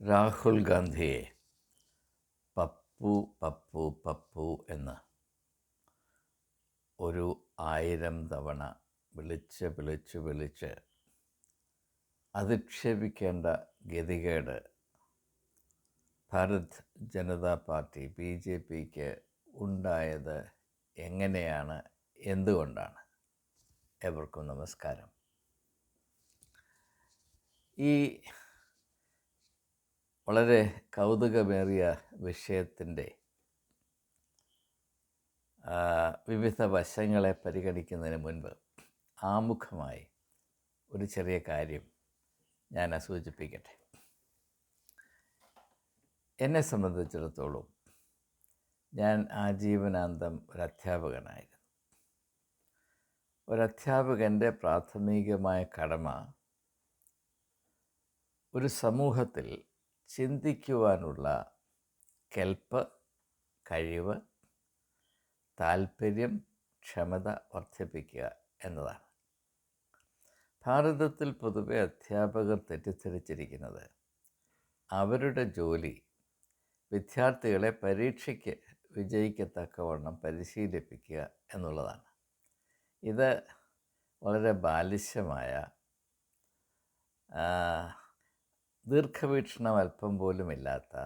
രാഹുൽ ഗാന്ധിയെ പപ്പു പപ്പു പപ്പു എന്ന് ഒരു ആയിരം തവണ വിളിച്ച് വിളിച്ച് വിളിച്ച് അധിക്ഷേപിക്കേണ്ട ഗതികേട് Bharat Janata party B J പിക്ക് ഉണ്ടായത് എങ്ങനെയാണ്? എന്തുകൊണ്ടാണ്? എവർക്കും നമസ്കാരം. ഈ വളരെ കൗതുകമേറിയ വിഷയത്തിന്റെ വിവിധ വശങ്ങളെ പരിഗണിക്കുന്നതിന് മുൻപ് ആമുഖമായി ഒരു ചെറിയ കാര്യം ഞാൻ സൂചിപ്പിക്കട്ടെ എന്നെ സംബന്ധിച്ചിടത്തോളം ഞാൻ ആജീവനാന്തം ഒരു അധ്യാപകനായിരുന്നു ഒരധ്യാപകന്റെ പ്രാഥമികമായ കടമ ഒരു സമൂഹത്തിൽ ചിന്തിക്കുവാനുള്ള കെൽപ്പ് കഴിവ് താല്പര്യം ക്ഷമത വർദ്ധിപ്പിക്കുക എന്നതാണ്. ഭാരതത്തിൽ പൊതുവെ അധ്യാപകർ തെറ്റിദ്ധരിച്ചിരിക്കുന്നത് അവരുടെ ജോലി വിദ്യാർത്ഥികളെ പരീക്ഷയ്ക്ക് വിജയിക്കത്തക്കവണ്ണം പരിശീലിപ്പിക്കുക എന്നുള്ളതാണ്. ഇത് വളരെ ബാലിശ്യമായ ദീർഘവീക്ഷണം അല്പം പോലും ഇല്ലാത്ത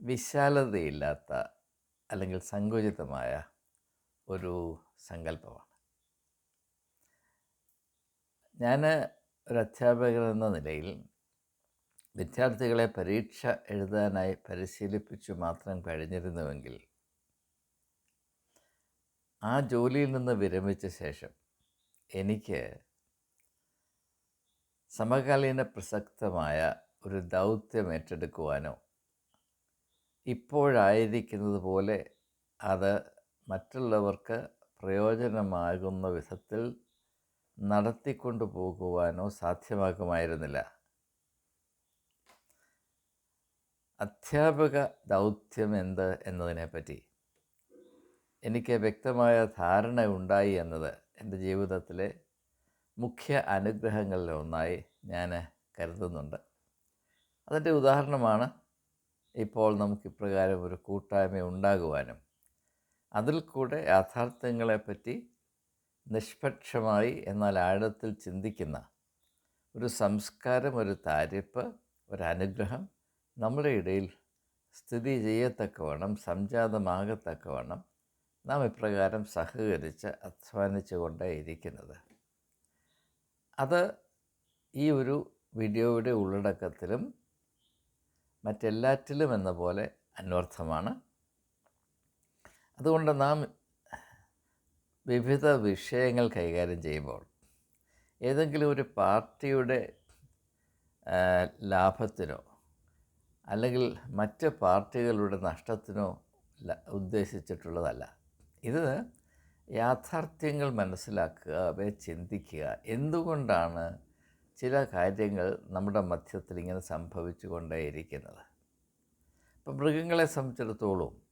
വിശാലതയില്ലാത്ത അല്ലെങ്കിൽ സങ്കുചിതമായ ഒരു സങ്കല്പമാണ്. ഞാൻ ഒരു അധ്യാപകൻ എന്ന നിലയിൽ വിദ്യാർത്ഥികളെ പരീക്ഷ എഴുതാനായി പരിശീലിപ്പിച്ചു മാത്രം കഴിഞ്ഞിരുന്നുവെങ്കിൽ ആ ജോലിയിൽ നിന്ന് വിരമിച്ച ശേഷം എനിക്ക് സമകാലീന പ്രസക്തമായ ഒരു ദൗത്യം ഏറ്റെടുക്കുവാനോ ഇപ്പോഴായിരിക്കുന്നത് പോലെ അത് മറ്റുള്ളവർക്ക് പ്രയോജനമാകുന്ന വിധത്തിൽ നടത്തിക്കൊണ്ടു പോകുവാനോ സാധ്യമാകുമായിരുന്നില്ല. അധ്യാപക ദൗത്യം എന്ത് എന്നതിനെപ്പറ്റി? എനിക്ക് വ്യക്തമായ ധാരണ ഉണ്ടായി എന്നത് എന്റെ ജീവിതത്തിലെ മുഖ്യ അനുഗ്രഹങ്ങളിൽ ഒന്നായി ഞാൻ കരുതുന്നുണ്ട്. അതിന്റെ ഉദാഹരണമാണ് ഇപ്പോൾ നമുക്ക് ഇപ്രകാരം ഒരു കൂട്ടായ്മ ഉണ്ടാകുവാനും അതിൽ കൂടെ യാഥാർത്ഥ്യങ്ങളെപ്പറ്റി നിഷ്പക്ഷമായി എന്നാൽ ആഴത്തിൽ ചിന്തിക്കുന്ന ഒരു സംസ്കാരം ഒരു താരിപ്പ് ഒരനുഗ്രഹം നമ്മുടെ ഇടയിൽ സ്ഥിതി ചെയ്യത്തക്കവണ്ണം സംജാതമാകത്തക്കവണ്ണം നാം ഇപ്രകാരം സഹകരിച്ച് അധ്വാനിച്ചു ഇരിക്കുന്നത് അത് ഈ ഒരു വീഡിയോയുടെ ഉള്ളടക്കത്തിലും മറ്റെല്ലാറ്റിലും എന്ന പോലെ അന്വർത്ഥമാണ്. അതുകൊണ്ട് നാം വിവിധ വിഷയങ്ങൾ കൈകാര്യം ചെയ്യുമ്പോൾ ഏതെങ്കിലും ഒരു പാർട്ടിയുടെ ലാഭത്തിനോ അല്ലെങ്കിൽ മറ്റ് പാർട്ടികളുടെ നഷ്ടത്തിനോ ഉദ്ദേശിച്ചിട്ടുള്ളതല്ല. ഇത് യാഥാർത്ഥ്യങ്ങൾ മനസ്സിലാക്കുക അവയെ ചിന്തിക്കുക. എന്തുകൊണ്ടാണ് ചില കാര്യങ്ങൾ നമ്മുടെ മധ്യത്തിൽ ഇങ്ങനെ സംഭവിച്ചു കൊണ്ടേയിരിക്കുന്നത് ഇപ്പം മൃഗങ്ങളെ സംബന്ധിച്ചിടത്തോളം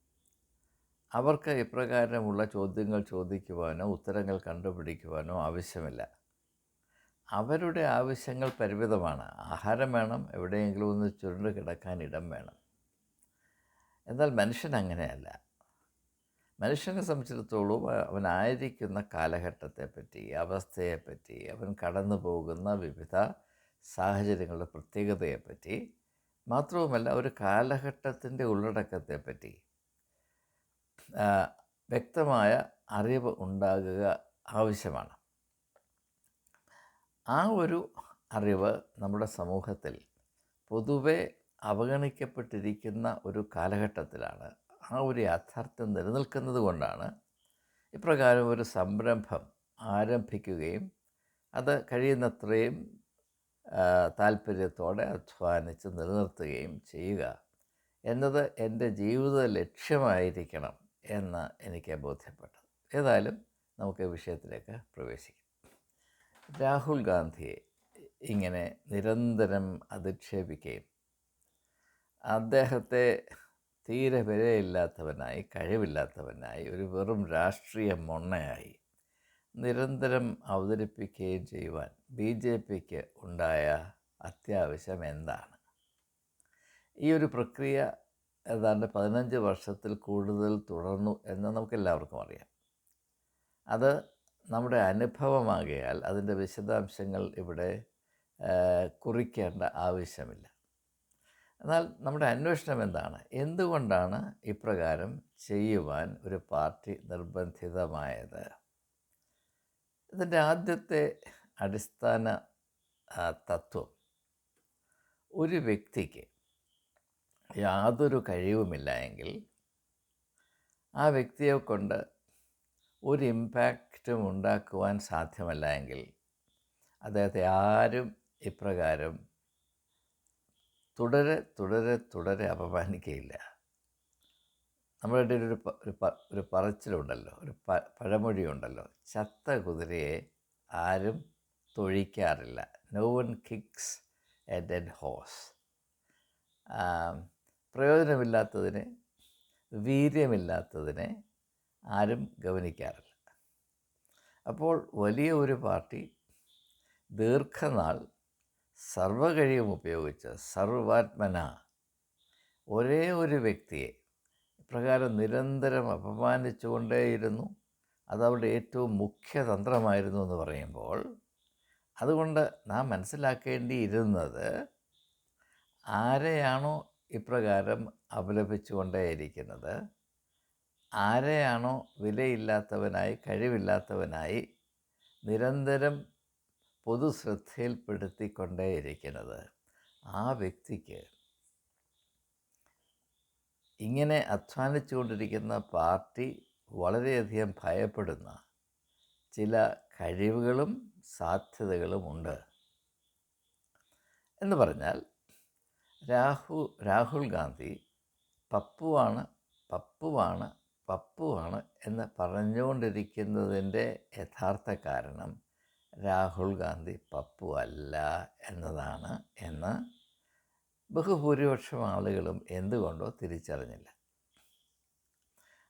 അവർക്ക് ഇപ്രകാരമുള്ള ചോദ്യങ്ങൾ ചോദിക്കുവാനോ ഉത്തരങ്ങൾ കണ്ടുപിടിക്കുവാനോ ആവശ്യമില്ല. അവരുടെ ആവശ്യങ്ങൾ പരിമിതമാണ്. ആഹാരം വേണം എവിടെയെങ്കിലും ഒന്ന് ചുരുണ്ട് കിടക്കാൻ ഇടം വേണം. എന്നാൽ മനുഷ്യൻ അങ്ങനെയല്ല. മനുഷ്യനെ സംബന്ധിച്ചിടത്തോളം അവനായിരിക്കുന്ന കാലഘട്ടത്തെപ്പറ്റി അവസ്ഥയെപ്പറ്റി അവൻ കടന്നു പോകുന്ന വിവിധ സാഹചര്യങ്ങളുടെ പ്രത്യേകതയെപ്പറ്റി മാത്രവുമല്ല ഒരു കാലഘട്ടത്തിന്റെ ഉള്ളടക്കത്തെപ്പറ്റി വ്യക്തമായ അറിവ് ഉണ്ടാകുക ആവശ്യമാണ്. ആ ഒരു അറിവ് നമ്മുടെ സമൂഹത്തിൽ പൊതുവെ അവഗണിക്കപ്പെട്ടിരിക്കുന്ന ഒരു കാലഘട്ടത്തിലാണ് ആ ഒരു യാഥാർത്ഥ്യം നിലനിൽക്കുന്നത് കൊണ്ടാണ് ഇപ്രകാരം ഒരു സംരംഭം ആരംഭിക്കുകയും അത് കഴിയുന്നത്രയും താല്പര്യത്തോടെ അധ്വാനിച്ച് നിലനിർത്തുകയും ചെയ്യുക എന്നത് എന്റെ ജീവിത ലക്ഷ്യമായിരിക്കണം എന്ന് എനിക്ക് ബോധ്യപ്പെട്ടത്. ഏതായാലും നമുക്ക് വിഷയത്തിലേക്ക് പ്രവേശിക്കാം. രാഹുൽ ഗാന്ധിയെ ഇങ്ങനെ നിരന്തരം അധിക്ഷേപിക്കുകയും അദ്ദേഹത്തെ തീരെ വിലയില്ലാത്തവനായി കഴിവില്ലാത്തവനായി ഒരു വെറും രാഷ്ട്രീയ മൊണ്ണയായി നിരന്തരം അവതരിപ്പിക്കുകയും ചെയ്യുവാൻ ബി ജെ പിക്ക് ഉണ്ടായ അത്യാവശ്യം എന്താണ്? ഈ ഒരു പ്രക്രിയ ഏതാണ്ട് പതിനഞ്ച് വർഷത്തിൽ കൂടുതൽ തുടർന്നു എന്ന് നമുക്കെല്ലാവർക്കും അറിയാം. അത് നമ്മുടെ അനുഭവമാകയാൽ അതിന്റെ വിശദാംശങ്ങൾ ഇവിടെ കുറിക്കേണ്ട ആവശ്യമില്ല. എന്നാൽ നമ്മുടെ അന്വേഷണം എന്താണ്? എന്തുകൊണ്ടാണ് ഇപ്രകാരം ചെയ്യുവാൻ ഒരു പാർട്ടി നിർബന്ധിതമായത്? ഇതിന്റെ ആദ്യത്തെ അടിസ്ഥാന തത്വം. ഒരു വ്യക്തിക്ക് യാതൊരു കഴിവുമില്ല എങ്കിൽ ആ വ്യക്തിയെ കൊണ്ട് ഒരു ഇമ്പാക്റ്റും ഉണ്ടാക്കുവാൻ സാധ്യമല്ല എങ്കിൽ അദ്ദേഹത്തെ ആരും ഇപ്രകാരം തുടരെ തുടരെ തുടരെ അപമാനിക്കുകയില്ല നമ്മുടെ ഇടയിൽ ഒരു ഒരു പറച്ചിലുണ്ടല്ലോ ഒരു പ പഴമൊഴിയുണ്ടല്ലോ. ചത്ത കുതിരയെ ആരും തൊഴിക്കാറില്ല. No one kicks a dead horse പ്രയോജനമില്ലാത്തതിനെ വീര്യമില്ലാത്തതിനെ ആരും ഗവനിക്കാറില്ല. അപ്പോൾ വലിയ ഒരു പാർട്ടി ദീർഘനാൾ സർവകഴിയും ഉപയോഗിച്ച് സർവാത്മന. ഒരേ ഒരു വ്യക്തിയെ ഇപ്രകാരം നിരന്തരം അപമാനിച്ചുകൊണ്ടേയിരുന്നു. അതവിടെ ഏറ്റവും മുഖ്യതന്ത്രമായിരുന്നു എന്ന് പറയുമ്പോൾ അതുകൊണ്ട് നാം മനസ്സിലാക്കേണ്ടിയിരുന്നത് ആരെയാണോ ഇപ്രകാരം അപലപിച്ചുകൊണ്ടേയിരിക്കുന്നത് ആരെയാണോ വിലയില്ലാത്തവനായി കഴിവില്ലാത്തവനായി നിരന്തരം പൊതുശ്രദ്ധയിൽപ്പെടുത്തിക്കൊണ്ടേയിരിക്കുന്നത്. ആ വ്യക്തിക്ക് ഇങ്ങനെ അധ്വാനിച്ചുകൊണ്ടിരിക്കുന്ന പാർട്ടി വളരെയധികം ഭയപ്പെടുന്ന ചില കഴിവുകളും സാധ്യതകളും ഉണ്ട്. എന്ന് പറഞ്ഞാൽ രാഹു രാഹുൽ ഗാന്ധി പപ്പുവാണ് പപ്പുവാണ് പപ്പുവാണ് എന്ന് പറഞ്ഞുകൊണ്ടിരിക്കുന്നതിന്റെ യഥാർത്ഥ കാരണം രാഹുൽ ഗാന്ധി പപ്പു അല്ല എന്നതാണ് എന്ന് ബഹുഭൂരിപക്ഷം ആളുകളും എന്തുകൊണ്ടോ തിരിച്ചറിഞ്ഞില്ല.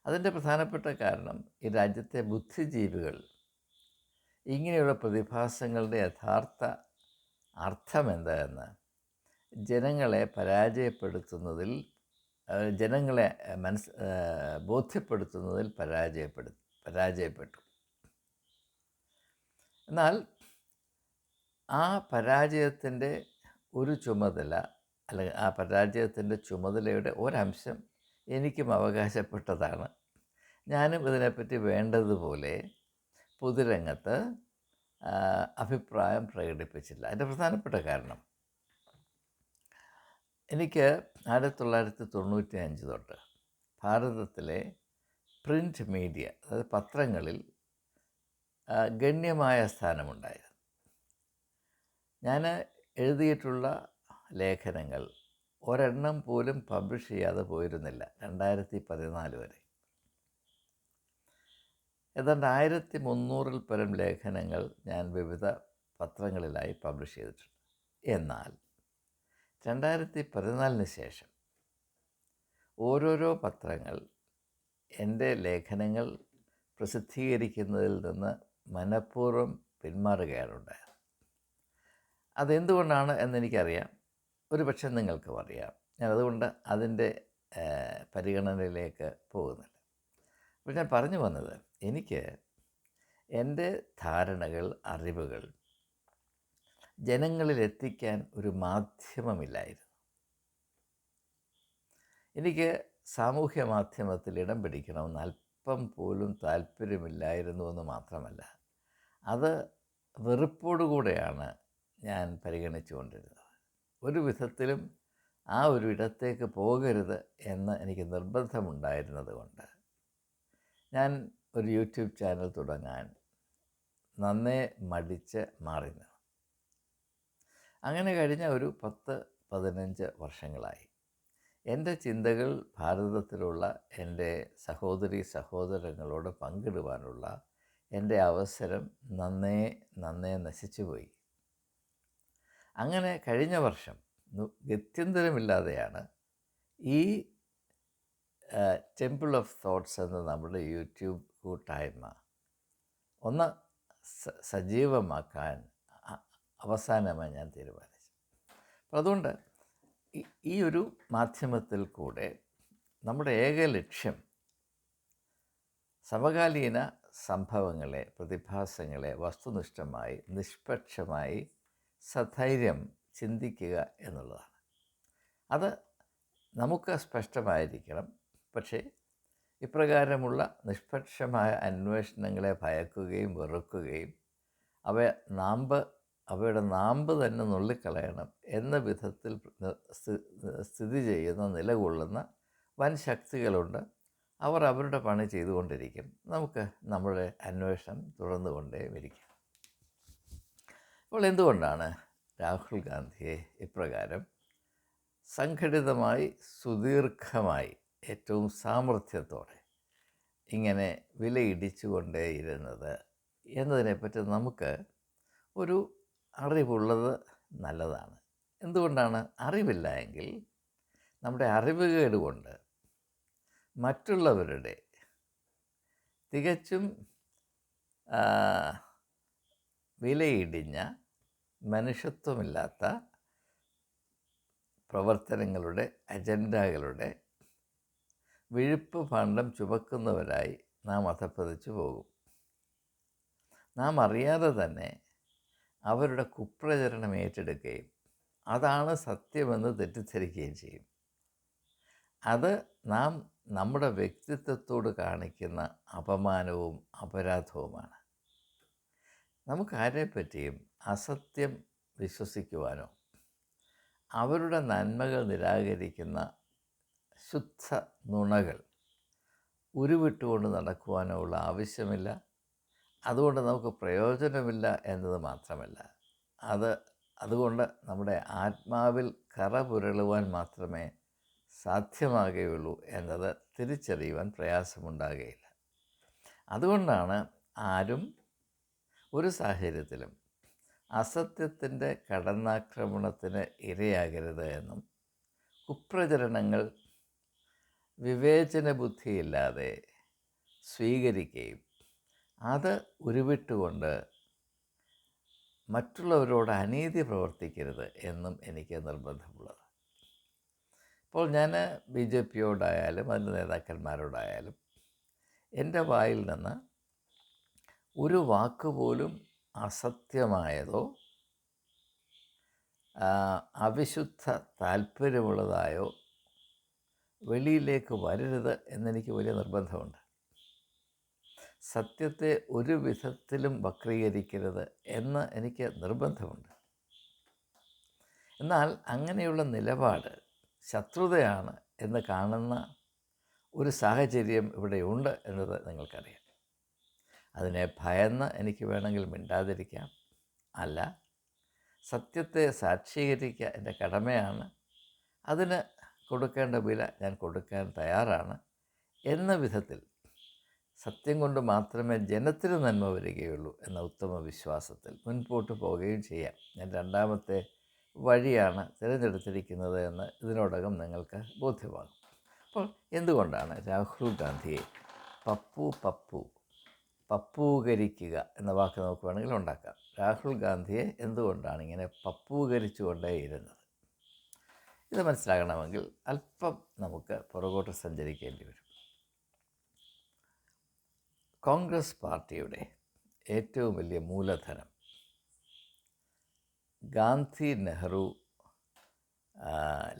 അതിന്റെ പ്രധാനപ്പെട്ട കാരണം ഈ രാജ്യത്തെ ബുദ്ധിജീവികൾ ഇങ്ങനെയുള്ള പ്രതിഭാസങ്ങളുടെ യഥാർത്ഥ അർത്ഥം എന്താണെന്ന് ജനങ്ങളെ പരാജയപ്പെടുത്തുന്നതിൽ ജനങ്ങളെ മനസ് ബോധ്യപ്പെടുത്തുന്നതിൽ പരാജയപ്പെടു പരാജയപ്പെട്ടു. എന്നാൽ ആ പരാജയത്തിന്റെ ഒരു ചുമതല അല്ലെങ്കിൽ ആ പരാജയത്തിന്റെ ചുമതലയുടെ ഒരംശം എനിക്കും അവകാശപ്പെട്ടതാണ്. ഞാനും ഇതിനെപ്പറ്റി വേണ്ടതുപോലെ പൊതുരംഗത്ത് അഭിപ്രായം പ്രകടിപ്പിച്ചില്ല. അതിന്റെ പ്രധാനപ്പെട്ട കാരണം എനിക്ക് ആയിരത്തി തൊള്ളായിരത്തി തൊണ്ണൂറ്റി അഞ്ച് തൊട്ട് ഭാരതത്തിലെ പ്രിന്റ് മീഡിയ അതായത് പത്രങ്ങളിൽ ഗണ്യമായ സ്ഥാനമുണ്ടായിരുന്നു. ഞാൻ എഴുതിയിട്ടുള്ള ലേഖനങ്ങൾ ഒരെണ്ണം പോലും പബ്ലിഷ് ചെയ്യാതെ പോയിരുന്നില്ല രണ്ടായിരത്തി പതിനാല് വരെ. ഏതാണ്ട് ആയിരത്തി മുന്നൂറിൽ പരം ലേഖനങ്ങൾ ഞാൻ വിവിധ പത്രങ്ങളിലായി പബ്ലിഷ് ചെയ്തിട്ടുണ്ട്. എന്നാൽ രണ്ടായിരത്തി പതിനാലിന് ശേഷം ഓരോരോ പത്രങ്ങൾ എന്റെ ലേഖനങ്ങൾ പ്രസിദ്ധീകരിക്കുന്നതിൽ നിന്ന് മനഃപൂർവം പിന്മാറുകയാണുണ്ടായത്. അതെന്തുകൊണ്ടാണ് എന്നെനിക്കറിയാം? ഒരു പക്ഷേ നിങ്ങൾക്കും അറിയാം. ഞാൻ അതുകൊണ്ട് അതിന്റെ പരിഗണനയിലേക്ക് പോകുന്നില്ല. അപ്പോൾ ഞാൻ പറഞ്ഞു വന്നത് എനിക്ക് എന്റെ ധാരണകൾ അറിവുകൾ ജനങ്ങളിൽ എത്തിക്കാൻ ഒരു മാധ്യമമില്ലായിരുന്നു. എനിക്ക് സാമൂഹ്യ മാധ്യമത്തിൽ ഇടം പിടിക്കണമെന്ന് അല്പം പോലും താല്പര്യമില്ലായിരുന്നു എന്ന് മാത്രമല്ല. അത് വെറുപ്പോടുകൂടെയാണ് ഞാൻ പരിഗണിച്ചുകൊണ്ടിരുന്നത്. ഒരു വിധത്തിലും ആ ഒരു ഇടത്തേക്ക് പോകരുത് എന്ന് എനിക്ക് നിർബന്ധമുണ്ടായിരുന്നത് കൊണ്ട് ഞാൻ ഒരു യൂട്യൂബ് ചാനൽ തുടങ്ങാൻ നന്നേ മടിച്ച് മാറി നിന്നു. അങ്ങനെ കഴിഞ്ഞ ഒരു പത്ത് പതിനഞ്ച് വർഷങ്ങളായി. എന്റെ ചിന്തകൾ ഭാരതത്തിലുള്ള എന്റെ സഹോദരി സഹോദരങ്ങളോട് പങ്കിടുവാനുള്ള എന്റെ അവസരം നന്നേ നന്നേ നശിച്ചുപോയി അങ്ങനെ കഴിഞ്ഞ വർഷം ഗത്യന്തരമില്ലാതെയാണ് ഈ ടെമ്പിൾ ഓഫ് തോട്ട്സ് എന്ന നമ്മുടെ യൂട്യൂബ് കൂട്ടായ്മ ഒന്ന് സജീവമാക്കാൻ അവസാനമായി ഞാൻ തീരുമാനിച്ചു. അപ്പോൾ അതുകൊണ്ട് ഈ- ഒരു മാധ്യമത്തിൽ കൂടെ നമ്മുടെ ഏക ലക്ഷ്യം സമകാലീന സംഭവങ്ങളെ പ്രതിഭാസങ്ങളെ വസ്തുനിഷ്ഠമായി നിഷ്പക്ഷമായി സധൈര്യം ചിന്തിക്കുക എന്നുള്ളതാണ്. അത് നമുക്ക് സ്പഷ്ടമായിരിക്കണം. പക്ഷേ ഇപ്രകാരമുള്ള നിഷ്പക്ഷമായ അന്വേഷണങ്ങളെ ഭയക്കുകയും വെറുക്കുകയും അവയെ നാമ്പ് അവയുടെ നാമ്പ് തന്നെ നുള്ളിക്കളയണം എന്ന വിധത്തിൽ സ്ഥിതി ചെയ്യുന്ന നിലകൊള്ളുന്ന വൻ ശക്തികളുണ്ട്. അവർ അവരുടെ പണി ചെയ്തുകൊണ്ടിരിക്കും. നമുക്ക് നമ്മുടെ അന്വേഷണം തുടർന്നുകൊണ്ടേ ഇരിക്കാം. അപ്പോൾ എന്തുകൊണ്ടാണ് രാഹുൽ ഗാന്ധിയെ ഇപ്രകാരം സംഘടിതമായി സുദീർഘമായി ഏറ്റവും സാമർഥ്യത്തോടെ ഇങ്ങനെ വിലയിടിച്ചുകൊണ്ടേയിരുന്നത് എന്നതിനെപ്പറ്റി നമുക്ക് ഒരു അറിവുള്ളത് നല്ലതാണ്. എന്തുകൊണ്ടാണ് അറിവില്ല എങ്കിൽ നമ്മുടെ അറിവുകേട് കൊണ്ട് മറ്റുള്ളവരുടെ തികച്ചും വിലയിടിഞ്ഞ മനുഷ്യത്വമില്ലാത്ത പ്രവർത്തനങ്ങളുടെ അജണ്ടകളുടെ വിഴുപ്പ് ഭാണ്ഡം ചുമക്കുന്നവരായി നാം അധപ്പതിച്ചു പോകും. നാം അറിയാതെ തന്നെ അവരുടെ കുപ്രചരണം ഏറ്റെടുക്കുകയും അതാണ് സത്യമെന്ന് തെറ്റിദ്ധരിക്കുകയും ചെയ്യും. അത് നാം നമ്മുടെ വ്യക്തിത്വത്തോട് കാണിക്കുന്ന അപമാനവും അപരാധവുമാണ്. നമുക്കാരെ പറ്റിയും അസത്യം വിശ്വസിക്കുവാനോ അവരുടെ നന്മകൾ നിരാകരിക്കുന്ന ശുദ്ധ നുണകൾ ഉരുവിട്ടുകൊണ്ട് നടക്കുവാനോ ഉള്ള ആവശ്യമില്ല. അതുകൊണ്ട് നമുക്ക് പ്രയോജനമില്ല എന്നത് മാത്രമല്ല. അത് അതുകൊണ്ട് നമ്മുടെ ആത്മാവിൽ കറ പുരളുവാൻ മാത്രമേ സാധ്യമാകുകയുള്ളൂ എന്നത് തിരിച്ചറിയുവാൻ പ്രയാസമുണ്ടാകുകയില്ല അതുകൊണ്ടാണ് ആരും ഒരു സാഹചര്യത്തിലും അസത്യത്തിന്റെ കടന്നാക്രമണത്തിന് ഇരയാകരുത് എന്നും കുപ്രചരണങ്ങൾ വിവേചന ബുദ്ധിയില്ലാതെ സ്വീകരിക്കുകയും അത് ഉരുവിട്ടുകൊണ്ട് മറ്റുള്ളവരോട് അനീതി പ്രവർത്തിക്കരുത് എന്നും എനിക്ക് നിർബന്ധമുള്ളത്. ഇപ്പോൾ ഞാൻ ബി ജെ പിയോടായാലും അതിന്റെ നേതാക്കന്മാരോടായാലും എന്റെ വായിൽ നിന്ന് ഒരു വാക്ക് പോലും അസത്യമായതോ അവിശുദ്ധ താല്പര്യമുള്ളതായോ വെളിയിലേക്ക് വരരുത് എന്നെനിക്ക് വലിയ നിർബന്ധമുണ്ട്. സത്യത്തെ ഒരു വിധത്തിലും വക്രീകരിക്കരുത് എന്ന് എനിക്ക് നിർബന്ധമുണ്ട്. എന്നാൽ അങ്ങനെയുള്ള നിലപാട് ശത്രുതയാണ് എന്ന് കാണുന്ന ഒരു സാഹചര്യം ഇവിടെയുണ്ട് എന്നത് നിങ്ങൾക്കറിയാം. അതിനെ ഭയന്ന് എനിക്ക് വേണമെങ്കിൽ മിണ്ടാതിരിക്കാം. അല്ല സത്യത്തെ സാക്ഷീകരിക്കുക എന്റെ കടമയാണ്. അതിന് കൊടുക്കേണ്ട വില ഞാൻ കൊടുക്കാൻ തയ്യാറാണ്. എന്ന വിധത്തിൽ സത്യം കൊണ്ട് മാത്രമേ ജനത്തിന് നന്മ വരികയുള്ളൂ എന്ന ഉത്തമ വിശ്വാസത്തിൽ മുൻപോട്ട് പോവുകയും ചെയ്യാം. ഞാൻ രണ്ടാമത്തെ വഴിയാണ് തിരഞ്ഞെടുത്തിരിക്കുന്നത് എന്ന് ഇതിനോടകം നിങ്ങൾക്ക് ബോധ്യമാകും. അപ്പോൾ എന്തുകൊണ്ടാണ് രാഹുൽ ഗാന്ധിയെ പപ്പു പപ്പു പപ്പൂകരിക്കുക എന്ന വാക്ക് നമുക്ക് വേണമെങ്കിൽ ഉണ്ടാക്കാം. രാഹുൽ ഗാന്ധിയെ എന്തുകൊണ്ടാണ് ഇങ്ങനെ പപ്പൂകരിച്ചു കൊണ്ടേയിരുന്നത് ഇത് മനസ്സിലാകണമെങ്കിൽ അല്പം നമുക്ക് പുറകോട്ട് സഞ്ചരിക്കേണ്ടി വരും. കോൺഗ്രസ് പാർട്ടിയുടെ ഏറ്റവും വലിയ മൂലധനം ഗാന്ധി നെഹ്റു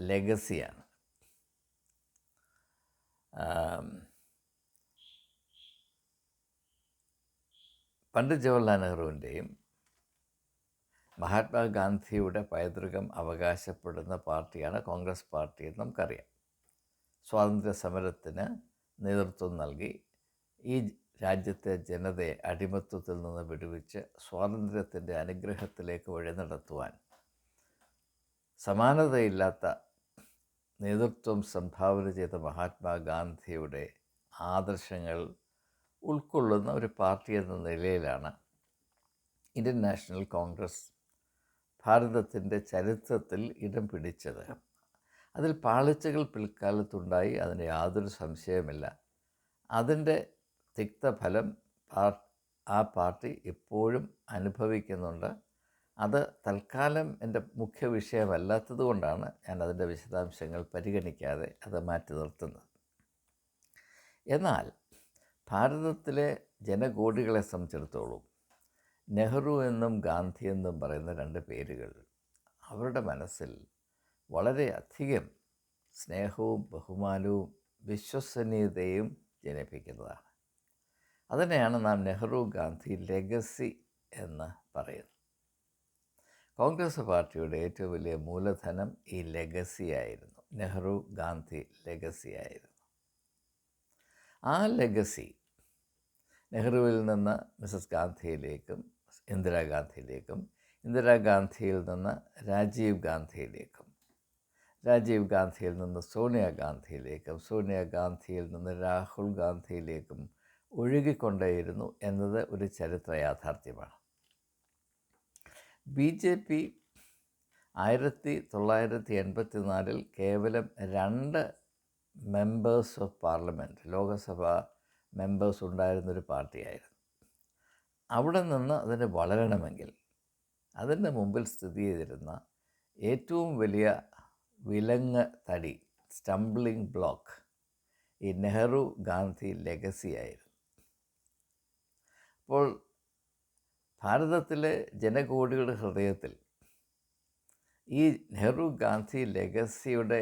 ലെഗസിയാണ്. പണ്ഡിറ്റ് ജവഹർലാൽ നെഹ്റുവിന്റെയും മഹാത്മാഗാന്ധിയുടെ പൈതൃകം അവകാശപ്പെടുന്ന പാർട്ടിയാണ് കോൺഗ്രസ് പാർട്ടി എന്ന് നമുക്കറിയാം. സ്വാതന്ത്ര്യ സമരത്തിന് നേതൃത്വം നൽകി ഈ രാജ്യത്തെ ജനതയെ അടിമത്വത്തിൽ നിന്ന് വിടുവിച്ച് സ്വാതന്ത്ര്യത്തിന്റെ അനുഗ്രഹത്തിലേക്ക് വഴി നടത്തുവാൻ. സമാനതയില്ലാത്ത നേതൃത്വം സംഭാവന ചെയ്ത മഹാത്മാഗാന്ധിയുടെ ആദർശങ്ങൾ ഉൾക്കൊള്ളുന്ന ഒരു പാർട്ടി എന്ന നിലയിലാണ് ഇന്ത്യൻ നാഷണൽ കോൺഗ്രസ് ഭാരതത്തിന്റെ ചരിത്രത്തിൽ ഇടം പിടിച്ചത്. അതിൽ പാളിച്ചകൾ പിൽക്കാലത്തുണ്ടായി അതിന് യാതൊരു സംശയമില്ല അതിന്റെ തിക്തഫലം ആ പാർട്ടി ഇപ്പോഴും അനുഭവിക്കുന്നുണ്ട്. അത് തൽക്കാലം എന്റെ മുഖ്യ വിഷയമല്ലാത്തത് കൊണ്ടാണ് ഞാൻ അതിന്റെ വിശദാംശങ്ങൾ പരിഗണിക്കാതെ അത് മാറ്റി നിർത്തുന്നത്. എന്നാൽ ഭാരതത്തിലെ ജനകോടികളെ സംബന്ധിച്ചിടത്തോളം നെഹ്റു എന്നും ഗാന്ധി എന്നും പറയുന്ന രണ്ട് പേരുകൾ അവരുടെ മനസ്സിൽ വളരെയധികം സ്നേഹവും ബഹുമാനവും വിശ്വസനീയതയും ജനിപ്പിക്കുന്നതാണ്. അതിനെയാണ് നാം നെഹ്റു ഗാന്ധി ലെഗസി എന്ന് പറയുന്നത്. കോൺഗ്രസ് പാർട്ടിയുടെ ഏറ്റവും വലിയ മൂലധനം ഈ ലെഗസി ആയിരുന്നു. നെഹ്റു ഗാന്ധി ലെഗസി ആയിരുന്നു. ആ ലെഗസി നെഹ്റുവിൽ നിന്ന് മിസസ് ഗാന്ധിയിലേക്കും ഇന്ദിരാഗാന്ധിയിലേക്കും ഇന്ദിരാഗാന്ധിയിൽ നിന്ന് രാജീവ് ഗാന്ധിയിലേക്കും രാജീവ് ഗാന്ധിയിൽ നിന്ന് സോണിയാഗാന്ധിയിലേക്കും സോണിയാഗാന്ധിയിൽ നിന്ന് രാഹുൽ ഗാന്ധിയിലേക്കും ഒഴുകിക്കൊണ്ടേയിരുന്നു എന്നത് ഒരു ചരിത്ര യാഥാർത്ഥ്യമാണ്. ബി ജെ പി ആയിരത്തി തൊള്ളായിരത്തി എൺപത്തി നാലിൽ കേവലം രണ്ട് members of parliament Lok Sabha members ഉണ്ടായിരുന്നൊരു പാർട്ടിയായിരുന്നു. അവിടെ നിന്ന് അതിന് വളരണമെങ്കിൽ അതിന്റെ മുമ്പിൽ സ്ഥിതി ചെയ്തിരുന്ന ഏറ്റവും വലിയ വിലങ്ങ് തടി സ്റ്റംബ്ലിംഗ് ബ്ലോക്ക് ഈ നെഹ്റു ഗാന്ധി ലെഗസി ആയിരുന്നു. അപ്പോൾ ഭാരതത്തിലെ ജനകോടികളുടെ ഹൃദയത്തിൽ ഈ നെഹ്റു ഗാന്ധി ലെഗസിയുടെ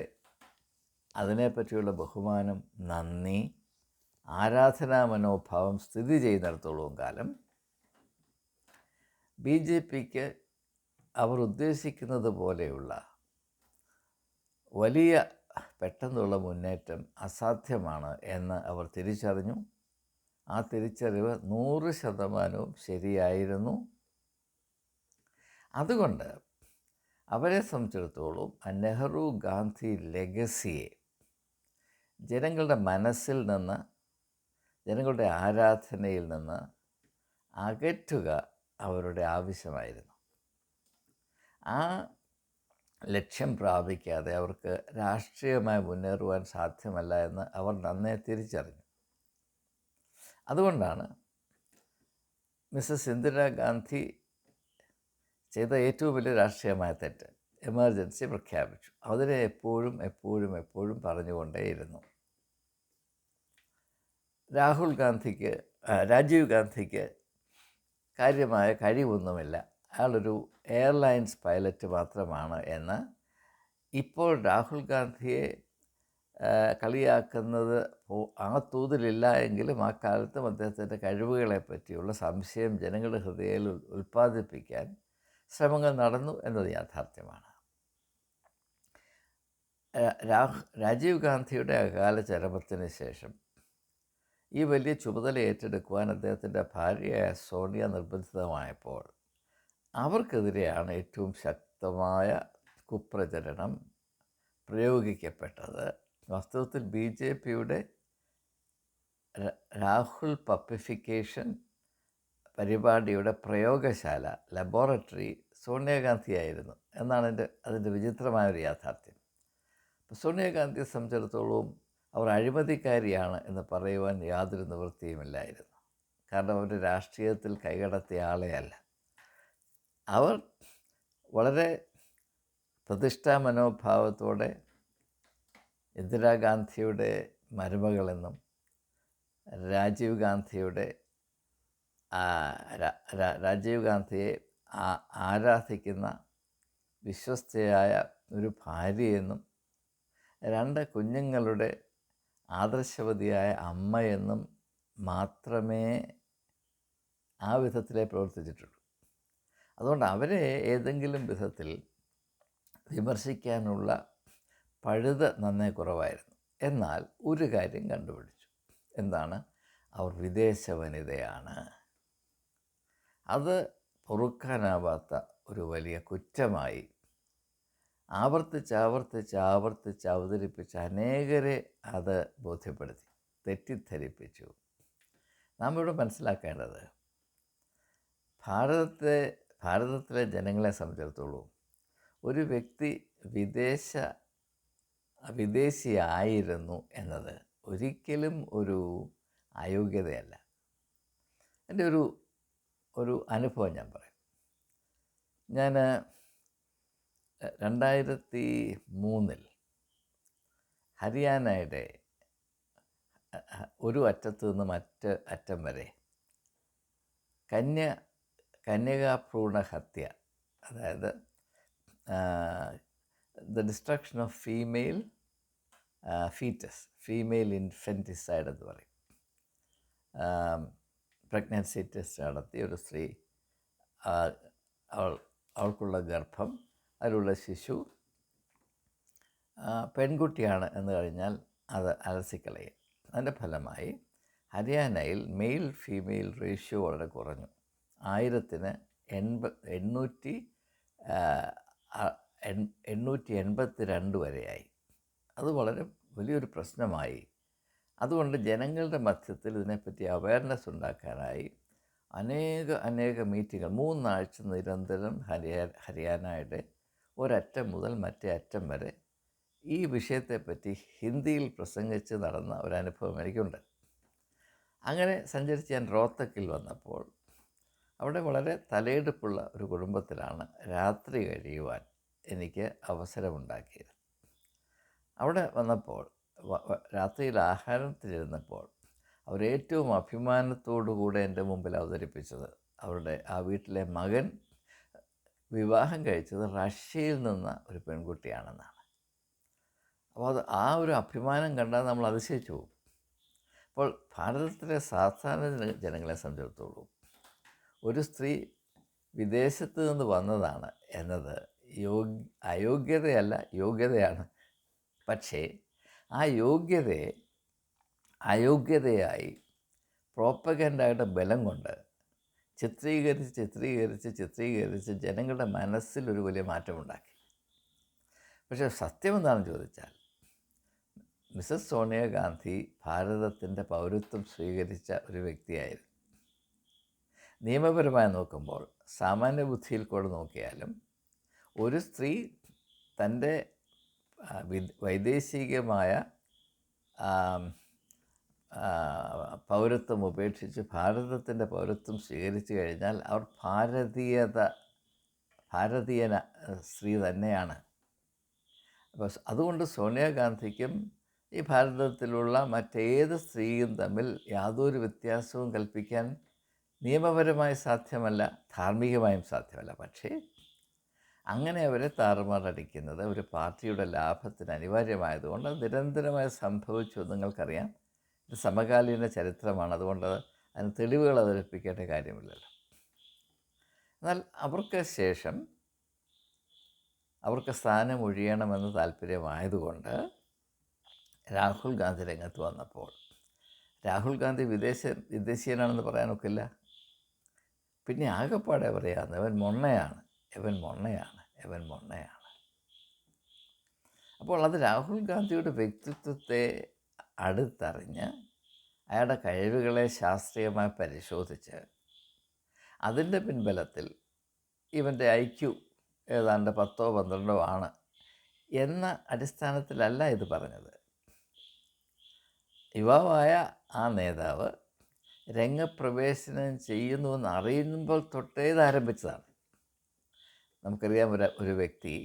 അതിനെപ്പറ്റിയുള്ള ബഹുമാനം നന്ദി ആരാധനാ മനോഭാവം സ്ഥിതി ചെയ്യുന്നിടത്തോളം കാലം ബി ജെ പിക്ക് അവർ ഉദ്ദേശിക്കുന്നത് പോലെയുള്ള വലിയ പെട്ടെന്നുള്ള മുന്നേറ്റം അസാധ്യമാണ് എന്ന് അവർ തിരിച്ചറിഞ്ഞു. ആ തിരിച്ചറിവ് നൂറ് ശതമാനവും ശരിയായിരുന്നു. അതുകൊണ്ട് അവരെ സംബന്ധിച്ചിടത്തോളം നെഹ്റു ഗാന്ധി ലെഗസിയെ ജനങ്ങളുടെ മനസ്സിൽ നിന്ന് ജനങ്ങളുടെ ആരാധനയിൽ നിന്ന് അകറ്റുക അവരുടെ ആവശ്യമായിരുന്നു. ആ ലക്ഷ്യം പ്രാപിക്കാതെ അവർക്ക് രാഷ്ട്രീയമായി മുന്നേറുവാൻ സാധ്യമല്ല എന്ന് അവർ നന്നേ തിരിച്ചറിഞ്ഞു. അതുകൊണ്ടാണ് മിസ്സസ് ഇന്ദിരാഗാന്ധി ചെയ്ത ഏറ്റവും വലിയ രാഷ്ട്രീയമായ തെറ്റ്. എമർജൻസി പ്രഖ്യാപിച്ചു. അതിനെ എപ്പോഴും എപ്പോഴും എപ്പോഴും പറഞ്ഞുകൊണ്ടേയിരുന്നു. രാഹുൽ ഗാന്ധിക്ക് രാജീവ് ഗാന്ധിക്ക് കാര്യമായ കഴിവൊന്നുമില്ല. അയാളൊരു എയർലൈൻസ് പൈലറ്റ് മാത്രമാണ് എന്ന് ഇപ്പോൾ രാഹുൽ ഗാന്ധിയെ കളിയാക്കുന്നത് ആ തോതിലില്ല എങ്കിലും ആ കാലത്തും അദ്ദേഹത്തിന്റെ കഴിവുകളെ പറ്റിയുള്ള സംശയം ജനങ്ങളുടെ ഹൃദയയിൽ ഉൽപ്പാദിപ്പിക്കാൻ ശ്രമങ്ങൾ നടന്നു എന്നത് യാഥാർത്ഥ്യമാണ്. രാജീവ് ഗാന്ധിയുടെ അകാല ചരമത്തിന് ശേഷം ഈ വലിയ ചുമതല ഏറ്റെടുക്കുവാൻ അദ്ദേഹത്തിന്റെ ഭാര്യയായ സോണിയ നിർബന്ധിതമായപ്പോൾ അവർക്കെതിരെയാണ് ഏറ്റവും ശക്തമായ കുപ്രചരണം പ്രയോഗിക്കപ്പെട്ടത്. വാസ്തവത്തിൽ ബി ജെ പിയുടെ രാഹുൽ പപ്പിഫിക്കേഷൻ പരിപാടിയുടെ പ്രയോഗശാല ലബോറട്ടറി സോണിയാഗാന്ധിയായിരുന്നു എന്നാണ് എന്റെ അതിന്റെ വിചിത്രമായ ഒരു യാഥാർത്ഥ്യം സോണിയാഗാന്ധിയെ സംബന്ധിച്ചിടത്തോളം അവർ അഴിമതിക്കാരിയാണ് എന്ന് പറയുവാൻ യാതൊരു നിവൃത്തിയുമില്ലായിരുന്നു. കാരണം അവർ രാഷ്ട്രീയത്തിൽ കൈകടത്തിയ ആളെയല്ല അവർ വളരെ പ്രതിഷ്ഠാ മനോഭാവത്തോടെ ഇന്ദിരാഗാന്ധിയുടെ മരുമകളെന്നും രാജീവ് ഗാന്ധിയുടെ രാജീവ് ഗാന്ധിയെ ആരാധിക്കുന്ന വിശ്വസ്തയായ ഒരു ഭാര്യയെന്നും രണ്ട് കുഞ്ഞുങ്ങളുടെ ആദർശവതിയായ അമ്മയെന്നും മാത്രമേ ആ വിധത്തിലെ പ്രവർത്തിച്ചിട്ടുള്ളൂ. അതുകൊണ്ട് അവരെ ഏതെങ്കിലും വിധത്തിൽ വിമർശിക്കാനുള്ള പഴുത് നന്നേ കുറവായിരുന്നു. എന്നാൽ ഒരു കാര്യം കണ്ടുപിടിച്ചു. എന്താണ്? അവർ വിദേശ വനിതയാണ്. അത് പൊറുക്കാനാവാത്ത ഒരു വലിയ കുറ്റമായി. ആവർത്തിച്ച് ആവർത്തിച്ച് ആവർത്തിച്ച് അവതരിപ്പിച്ച് അനേകരെ അത് ബോധ്യപ്പെടുത്തി തെറ്റിദ്ധരിപ്പിച്ചു. നാം ഇവിടെ മനസ്സിലാക്കേണ്ടത് ഭാരതത്തെ ഭാരതത്തിലെ ജനങ്ങളെ സംബന്ധിച്ചിടത്തോളം ഒരു വ്യക്തി വിദേശ വിദേശിയായിരുന്നു എന്നത് ഒരിക്കലും ഒരു അയോഗ്യതയല്ല. എന്റെ ഒരു ഒരു അനുഭവം ഞാൻ പറയാം. ഞാൻ രണ്ടായിരത്തി മൂന്നിൽ ഹരിയാനയുടെ ഒരു അറ്റത്ത് നിന്ന് മറ്റ് അറ്റം വരെ കന്യ കന്യകാഭ്രൂണ ഹത്യ അതായത് the destruction of female foetus female infanticide എന്ന് പറയും. പ്രഗ്നൻസി ടെസ്റ്റ് നടത്തി ഒരു സ്ത്രീ അവൾ അവൾക്കുള്ള ഗർഭം അതിലുള്ള ശിശു പെൺകുട്ടിയാണ് എന്ന് കഴിഞ്ഞാൽ അത് അലസിക്കളയും അതിന്റെ ഫലമായി ഹരിയാനയിൽ മെയിൽ ഫീമെയിൽ റേഷ്യോ വളരെ കുറഞ്ഞു. ആയിരത്തിന് എൺപ എണ്ണൂറ്റി എണ്ണൂറ്റി എൺപത്തി രണ്ട് വരെയായി. അത് വളരെ വലിയൊരു പ്രശ്നമായി. അതുകൊണ്ട് ജനങ്ങളുടെ മധ്യത്തിൽ ഇതിനെപ്പറ്റി അവയർനെസ് ഉണ്ടാക്കാനായി അനേക അനേക മീറ്റിങ്ങൾ മൂന്നാഴ്ച നിരന്തരം ഹരിയാ ഹരിയാനയുടെ ഒരറ്റം മുതൽ മറ്റേ അറ്റം വരെ ഈ വിഷയത്തെപ്പറ്റി ഹിന്ദിയിൽ പ്രസംഗിച്ച് നടന്ന ഒരനുഭവം എനിക്കുണ്ട്. അങ്ങനെ സഞ്ചരിച്ച് ഞാൻ റോത്തക്കിൽ വന്നപ്പോൾ അവിടെ വളരെ തലയെടുപ്പുള്ള ഒരു കുടുംബത്തിലാണ് രാത്രി കഴിയുവാൻ എനിക്ക് അവസരമുണ്ടാക്കിയത്. അവിടെ വന്നപ്പോൾ രാത്രിയിൽ ആഹാരത്തിലിരുന്നപ്പോൾ അവരേറ്റവും അഭിമാനത്തോടുകൂടെ എന്റെ മുമ്പിൽ അവതരിപ്പിച്ചത് അവരുടെ ആ വീട്ടിലെ മകൻ വിവാഹം കഴിച്ചത് റഷ്യയിൽ നിന്ന ഒരു പെൺകുട്ടിയാണെന്നാണ്. അപ്പോൾ അത് ആ ഒരു അഭിമാനം കണ്ടാൽ നമ്മൾ അതിശയിച്ചു പോകും. അപ്പോൾ ഭാരതത്തിലെ സാധാരണ ജന- ജനങ്ങളെ സംബന്ധിച്ചിടത്തോളം ഒരു സ്ത്രീ വിദേശത്ത് നിന്ന് വന്നതാണ് എന്നത് യോഗ്യ അയോഗ്യതയല്ല യോഗ്യതയാണ് പക്ഷേ ആ യോഗ്യതയെ അയോഗ്യതയായി പ്രോപ്പഗൻഡായിട്ട് ബലം കൊണ്ട് ചിത്രീകരിച്ച് ചിത്രീകരിച്ച് ചിത്രീകരിച്ച് ജനങ്ങളുടെ മനസ്സിൽ ഒരു വലിയ മാറ്റമുണ്ടാക്കി. പക്ഷേ സത്യം എന്താണെന്ന് ചോദിച്ചാൽ മിസസ് സോണിയാഗാന്ധി ഭാരതത്തിന്റെ പൗരത്വം സ്വീകരിച്ച ഒരു വ്യക്തിയായിരുന്നു. നിയമപരമായി നോക്കുമ്പോൾ സാമാന്യ ബുദ്ധിയിൽ കൂടെ നോക്കിയാലും ഒരു സ്ത്രീ തന്റെ വൈദേശികമായ പൗരത്വം ഉപേക്ഷിച്ച് ഭാരതത്തിന്റെ പൗരത്വം സ്വീകരിച്ചു കഴിഞ്ഞാൽ അവർ ഭാരതീയത ഭാരതീയന സ്ത്രീ തന്നെയാണ്. അപ്പോൾ അതുകൊണ്ട് സോണിയാഗാന്ധിക്കും ഈ ഭാരതത്തിലുള്ള മറ്റേത് സ്ത്രീയും തമ്മിൽ യാതൊരു വ്യത്യാസവും കൽപ്പിക്കാൻ നിയമപരമായി സാധ്യമല്ല ധാർമ്മികമായും സാധ്യമല്ല. പക്ഷേ അങ്ങനെ അവരെ താറുമാറടിക്കുന്നത് ഒരു പാർട്ടിയുടെ ലാഭത്തിന് അനിവാര്യമായതുകൊണ്ട് അത് നിരന്തരമായി സംഭവിച്ചു നിങ്ങൾക്കറിയാം. ഇത് സമകാലീന ചരിത്രമാണ്. അതുകൊണ്ട് അതിന് തെളിവുകൾ അവതരിപ്പിക്കേണ്ട കാര്യമില്ലല്ലോ. എന്നാൽ അവർക്ക് ശേഷം അവർക്ക് സ്ഥാനം ഒഴിയണമെന്ന് താല്പര്യമായതുകൊണ്ട് രാഹുൽ ഗാന്ധി രംഗത്ത് വന്നപ്പോൾ രാഹുൽ ഗാന്ധി വിദേശ വിദേശീയനാണെന്ന് പറയാനൊക്കില്ല. പിന്നെ ആകെപ്പാടെ അവൻ മൊണ്ണയാണ്. ഇവൻ മൊണ്ണയാണ് ഇവൻ മൊണ്ണയാണ്. അപ്പോൾ അത് രാഹുൽ ഗാന്ധിയുടെ വ്യക്തിത്വത്തെ അടുത്തറിഞ്ഞ് അയാളുടെ കഴിവുകളെ ശാസ്ത്രീയമായി പരിശോധിച്ച് അതിന്റെ പിൻബലത്തിൽ ഇവന്റെ ഐ ക്യു ഏതാണ്ട് പത്തോ പന്ത്രണ്ടോ ആണ് എന്ന അടിസ്ഥാനത്തിലല്ല ഇത് പറഞ്ഞത്. യുവാവായ ആ നേതാവ് രംഗപ്രവേശനം ചെയ്യുന്നുവെന്ന് അറിയുമ്പോൾ തൊട്ടേ ഇത് ആരംഭിച്ചതാണ്. നമുക്കറിയാം ഒരു ഒരു വ്യക്തി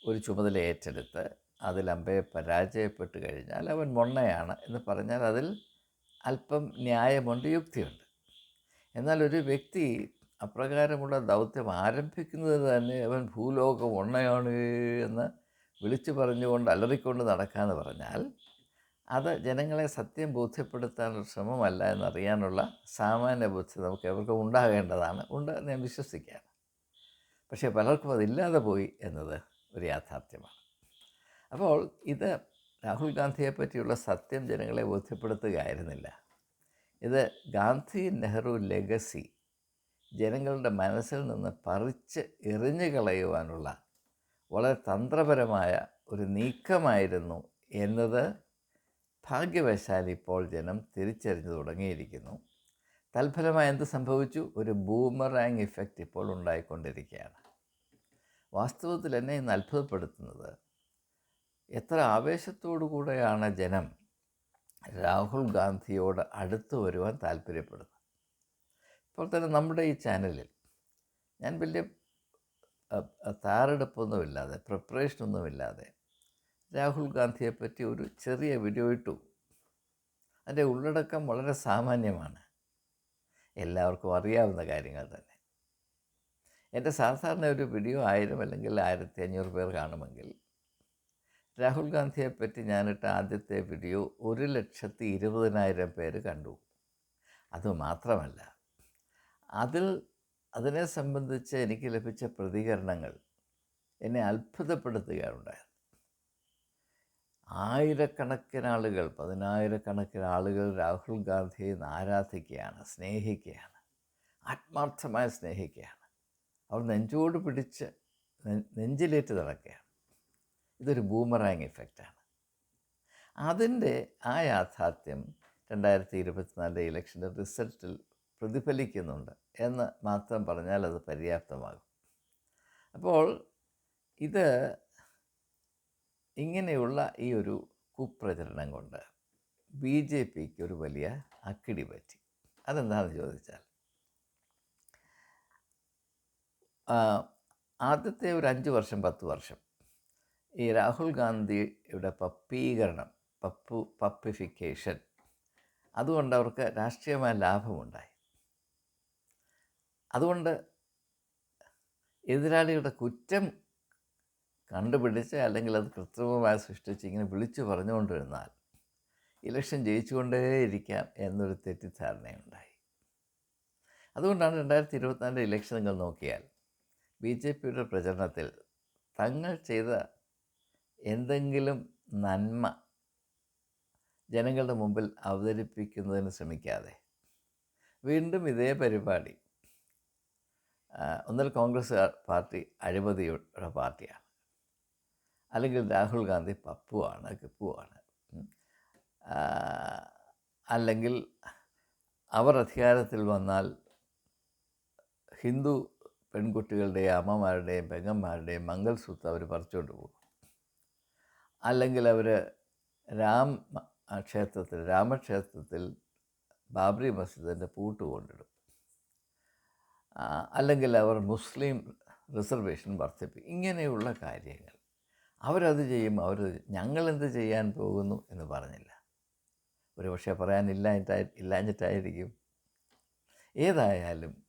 ഒരു ചുമതല ഏറ്റെടുത്ത് അതിൽ അമ്പയെ പരാജയപ്പെട്ട് കഴിഞ്ഞാൽ അവൻ മൊണ്ണയാണ് എന്ന് പറഞ്ഞാൽ അതിൽ അല്പം ന്യായമുണ്ട് യുക്തിയുണ്ട്. എന്നാൽ ഒരു വ്യക്തി അപ്രകാരമുള്ള ദൗത്യം ആരംഭിക്കുന്നത് തന്നെ അവൻ ഭൂലോകം ഒണ്ണയാണ് എന്ന് വിളിച്ചു പറഞ്ഞുകൊണ്ട് അലറിക്കൊണ്ട് നടക്കാമെന്ന് പറഞ്ഞാൽ അത് ജനങ്ങളെ സത്യം ബോധ്യപ്പെടുത്താനുള്ള ശ്രമമല്ല എന്നറിയാനുള്ള സാമാന്യ ബുദ്ധി നമുക്ക് എവർക്കും ഉണ്ടാകേണ്ടതാണ്. ഉണ്ട് ഞാൻ വിശ്വസിക്കുകയാണ്. പക്ഷേ പലർക്കും അതില്ലാതെ പോയി എന്നത് ഒരു യാഥാർത്ഥ്യമാണ്. അപ്പോൾ ഇത് രാഹുൽ ഗാന്ധിയെ പറ്റിയുള്ള സത്യം ജനങ്ങളെ ബോധ്യപ്പെടുത്തുകയായിരുന്നില്ല. ഇത് ഗാന്ധി നെഹ്റു ലെഗസി ജനങ്ങളുടെ മനസ്സിൽ നിന്ന് പറിച്ച് എറിഞ്ഞു കളയുവാനുള്ള വളരെ തന്ത്രപരമായ ഒരു നീക്കമായിരുന്നു എന്നത് ഭാഗ്യവശാൽ ഇപ്പോൾ ജനം തിരിച്ചറിഞ്ഞു തുടങ്ങിയിരിക്കുന്നു. തൽഫലമായി എന്ത് സംഭവിച്ചു? ഒരു ബൂമറാങ് ഇഫക്റ്റ് ഇപ്പോൾ ഉണ്ടായിക്കൊണ്ടിരിക്കുകയാണ്. വാസ്തവത്തിൽ എന്നെ ഇന്ന് അത്ഭുതപ്പെടുത്തുന്നത്. എത്ര ആവേശത്തോടു കൂടെയാണ് ജനം രാഹുൽ ഗാന്ധിയോട് അടുത്ത് വരുവാൻ താല്പര്യപ്പെടുന്നത്. ഇപ്പോൾ തന്നെ നമ്മുടെ ഈ ചാനലിൽ ഞാൻ വലിയ തയ്യാറെടുപ്പൊന്നുമില്ലാതെ പ്രിപ്പറേഷനൊന്നുമില്ലാതെ രാഹുൽ ഗാന്ധിയെപ്പറ്റി ഒരു ചെറിയ വീഡിയോ ഇട്ടു. അതിന്റെ ഉള്ളടക്കം വളരെ സാമാന്യമാണ്. എല്ലാവർക്കും അറിയാവുന്ന കാര്യങ്ങൾ തന്നെ. എന്റെ സാധാരണ ഒരു വീഡിയോ ആയിരം അല്ലെങ്കിൽ ആയിരത്തി അഞ്ഞൂറ് പേർ കാണുമെങ്കിൽ. രാഹുൽ ഗാന്ധിയെ ഗാന്ധിയെപ്പറ്റി ഞാനിട്ട ആദ്യത്തെ വീഡിയോ ഒരു ലക്ഷത്തി ഇരുപതിനായിരം പേര് കണ്ടു. അതുമാത്രമല്ല അതിൽ അതിനെ സംബന്ധിച്ച് എനിക്ക് ലഭിച്ച പ്രതികരണങ്ങൾ എന്നെ അത്ഭുതപ്പെടുത്തുകയുണ്ടായിരുന്നു ആയിരക്കണക്കിന് ആളുകൾ പതിനായിരക്കണക്കിന് ആളുകൾ രാഹുൽ ഗാന്ധിയെ ആരാധിക്കുകയാണ് സ്നേഹിക്കുകയാണ് ആത്മാർത്ഥമായി സ്നേഹിക്കുകയാണ്. അവർ നെഞ്ചോട് പിടിച്ച് നെഞ്ചിലേറ്റ് നടക്കുകയാണ്. ഇതൊരു ബൂമറാങ് ഇഫക്റ്റാണ് അതിന്റെ ആ യാഥാർത്ഥ്യം രണ്ടായിരത്തി ഇരുപത്തിനാലിലെ ഇലക്ഷന്റെ റിസൾട്ടിൽ പ്രതിഫലിക്കുന്നുണ്ട് എന്ന് മാത്രം പറഞ്ഞാൽ അത് പര്യാപ്തമാകും. അപ്പോൾ ഇത് ഇങ്ങനെയുള്ള ഈ ഒരു കുപ്രചരണം കൊണ്ട് ബി ജെ പിക്ക് ഒരു വലിയ അക്കിടി പറ്റി. അതെന്താണെന്ന് ചോദിച്ചാൽ ആ, ആദ്യത്തെ ഒരു അഞ്ച് വർഷം പത്ത് വർഷം. ഈ രാഹുൽ ഗാന്ധിയുടെ പപ്പീകരണം പപ്പു പപ്പിഫിക്കേഷൻ അതുകൊണ്ട് അവർക്ക് രാഷ്ട്രീയമായ ലാഭമുണ്ടായി. അതുകൊണ്ട് എതിരാളിയുടെ കുറ്റം കണ്ടുപിടിച്ച് അല്ലെങ്കിൽ അത് കൃത്രിമമായി സൃഷ്ടിച്ച് ഇങ്ങനെ വിളിച്ചു പറഞ്ഞുകൊണ്ടിരുന്നാൽ ഇലക്ഷൻ ജയിച്ചുകൊണ്ടേയിരിക്കാം എന്നൊരു തെറ്റിദ്ധാരണയുണ്ടായി. അതുകൊണ്ടാണ് രണ്ടായിരത്തി ഇരുപത്തിനാലിന്റെ ഇലക്ഷൻ നിങ്ങൾ നോക്കിയാൽ ബി ജെ പിയുടെ പ്രചരണത്തിൽ തങ്ങൾ ചെയ്ത എന്തെങ്കിലും നന്മ ജനങ്ങളുടെ മുമ്പിൽ അവതരിപ്പിക്കുന്നതിന് ശ്രമിക്കാതെ വീണ്ടും ഇതേ പരിപാടി. ഒന്നിൽ കോൺഗ്രസ് പാർട്ടി അഴിമതിയുടെ പാർട്ടിയാണ്. അല്ലെങ്കിൽ രാഹുൽ ഗാന്ധി പപ്പുവാണ് കിപ്പുവാണ്. അല്ലെങ്കിൽ അവർ അധികാരത്തിൽ വന്നാൽ ഹിന്ദു പെൺകുട്ടികളുടെയും അമ്മമാരുടെയും പെങ്ങന്മാരുടെയും മംഗൾസൂത്രം അവർ പറിച്ചുകൊണ്ട് പോകും. അല്ലെങ്കിൽ അവർ രാം ക്ഷേത്രത്തിൽ രാമക്ഷേത്രത്തിൽ ബാബറി മസ്ജിദിന്റെ പൂട്ട് കൊണ്ടിടും. അല്ലെങ്കിൽ അവർ മുസ്ലിം റിസർവേഷൻ വർദ്ധിപ്പിക്കും. ഇങ്ങനെയുള്ള കാര്യങ്ങൾ. അവരത് ചെയ്യും അവർ ഞങ്ങളെന്ത് ചെയ്യാൻ പോകുന്നു എന്ന് പറഞ്ഞില്ല. ഒരു പക്ഷേ പറയാനില്ലാഞ്ഞിട്ടായി ഇല്ലാഞ്ഞിട്ടായിരിക്കും. ഏതായാലും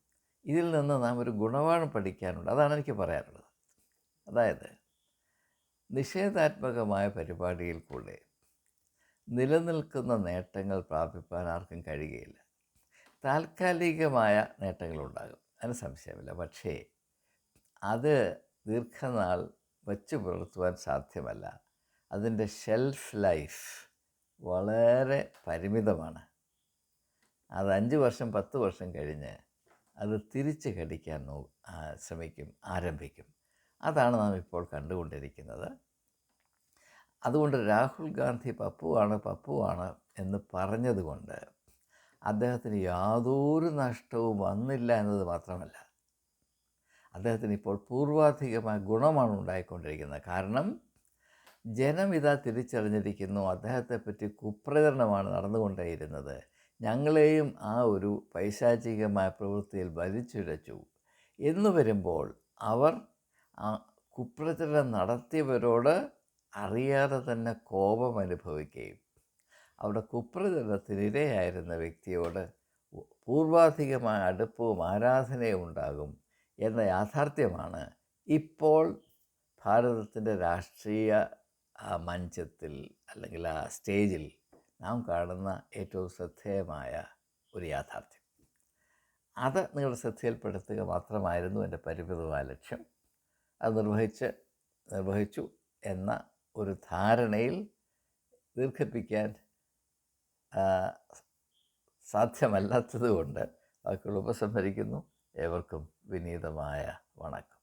ഇതിൽ നിന്ന് നാം ഒരു ഗുണപാഠം പഠിക്കാനുണ്ട്. അതാണ് എനിക്ക് പറയാനുള്ളത്. അതായത് നിഷേധാത്മകമായ പരിപാടിയിൽ കൂടെ നിലനിൽക്കുന്ന നേട്ടങ്ങൾ പ്രാപിപ്പാൻ ആർക്കും കഴിയുകയില്ല. താൽക്കാലികമായ നേട്ടങ്ങളുണ്ടാകും. അതിന് സംശയമില്ല. പക്ഷേ അത് ദീർഘനാൾ വച്ചു പുലർത്തുവാൻ സാധ്യമല്ല. അതിന്റെ ഷെൽഫ് ലൈഫ് വളരെ പരിമിതമാണ്. അത് അഞ്ച് വർഷം പത്ത് വർഷം കഴിഞ്ഞ് അത് തിരിച്ച് കടിക്കാൻ നോ ശ്രമിക്കും ആരംഭിക്കും. അതാണ് നാം ഇപ്പോൾ കണ്ടുകൊണ്ടിരിക്കുന്നത്. അതുകൊണ്ട് രാഹുൽ ഗാന്ധി പപ്പുവാണ് പപ്പുവാണ് എന്ന് പറഞ്ഞതുകൊണ്ട് അദ്ദേഹത്തിന് യാതൊരു നഷ്ടവും വന്നില്ല എന്നത് മാത്രമല്ല. അദ്ദേഹത്തിന് ഇപ്പോൾ പൂർവാധികമായ ഗുണമാണ് ഉണ്ടായിക്കൊണ്ടിരിക്കുന്നത്. കാരണം ജനം ഇതാ തിരിച്ചറിഞ്ഞിരിക്കുന്നു. അദ്ദേഹത്തെപ്പറ്റി കുപ്രചരണമാണ് നടന്നുകൊണ്ടേയിരുന്നത്. ഞങ്ങളെയും ആ ഒരു പൈശാചികമായ പ്രവൃത്തിയിൽ വലിച്ചിഴച്ചു എന്ന് വരുമ്പോൾ അവർ ആ കുപ്രചരണം നടത്തിയവരോട് അറിയാതെ തന്നെ കോപം അനുഭവിക്കുകയും അവിടെ കുപ്രചരണത്തിനിരയായിരുന്ന വ്യക്തിയോട് പൂർവാധികമായ അടുപ്പവും ആരാധനയും ഉണ്ടാകും എന്ന യാഥാർത്ഥ്യമാണ് ഇപ്പോൾ ഭാരതത്തിന്റെ രാഷ്ട്രീയ മഞ്ചത്തിൽ അല്ലെങ്കിൽ ആ സ്റ്റേജിൽ നാം കാണുന്ന ഏറ്റവും ശ്രദ്ധേയമായ ഒരു യാഥാർത്ഥ്യം. അത് നിങ്ങളുടെ ശ്രദ്ധയിൽപ്പെടുത്തുക മാത്രമായിരുന്നു എന്റെ പരിമിതമായ ലക്ഷ്യം. അത് നിർവഹിച്ച് നിർവഹിച്ചു എന്ന ഒരു ധാരണയിൽ ദീർഘിപ്പിക്കാൻ സാധ്യമല്ലാത്തതുകൊണ്ട് വാക്കുകൾ ഉപസംഹരിക്കുന്നു. ഏവർക്കും വിനീതമായ വണക്കം.